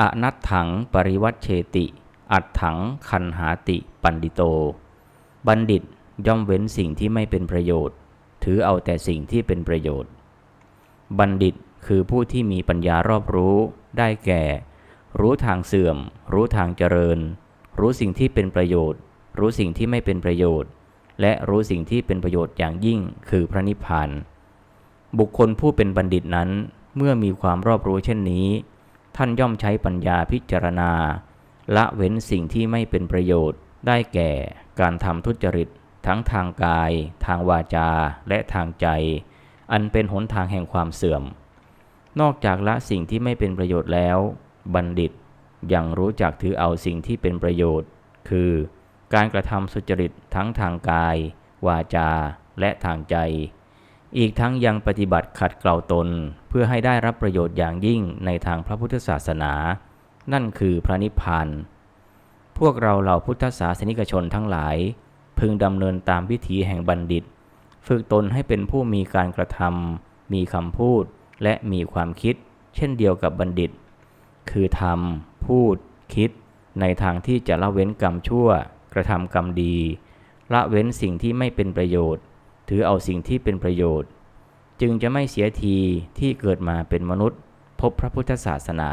อนัตถังปริวัตเชติ อัตถังคันหาติปันดิโต บัณฑิตย่อมเว้นสิ่งที่ไม่เป็นประโยชน์ ถือเอาแต่สิ่งที่เป็นประโยชน์ บัณฑิตคือผู้ที่มีปัญญารอบรู้ ได้แก่ รู้ทางเสื่อม รู้ทางเจริญ รู้สิ่งที่เป็นประโยชน์ รู้สิ่งที่ไม่เป็นประโยชน์ และรู้สิ่งที่เป็นประโยชน์อย่างยิ่งคือพระนิพพาน บุคคลผู้เป็นบัณฑิตนั้นเมื่อมีความรอบรู้เช่นนี้ ท่านย่อมใช้ปัญญาพิจารณา ละเว้นสิ่งที่ไม่เป็นประโยชน์ ได้แก่การทำทุจริต ทั้งทางกาย ทางวาจา และทางใจ อันเป็นหนทางแห่งความเสื่อม นอกจากละสิ่งที่ไม่เป็นประโยชน์แล้ว บัณฑิตยังรู้จักถือเอาสิ่งที่เป็นประโยชน์ คือการกระทำสุจริตทั้งทางกาย วาจา และทางใจ อีกทั้งยังปฏิบัติขัดเกลาตน เพื่อให้ได้รับประโยชน์อย่างยิ่งในทางพระพุทธศาสนา นั่นคือพระนิพพานพวกเราเหล่าพุทธศาสนิกชนทั้งหลาย พึงดำเนินตามวิถีแห่งบัณฑิต ฝึกตนให้เป็นผู้มีการกระทำมีคำพูดและมีความคิด เช่นเดียวกับบัณฑิต คือทำพูด คิด ในทางที่จะละเว้นกรรมชั่ว กระทำกรรมดี ละเว้นสิ่งที่ไม่เป็นประโยชน์ ถือเอาสิ่งที่เป็นประโยชน์ จึงจะไม่เสียทีที่เกิดมาเป็นมนุษย์ พบพระพุทธศาสนา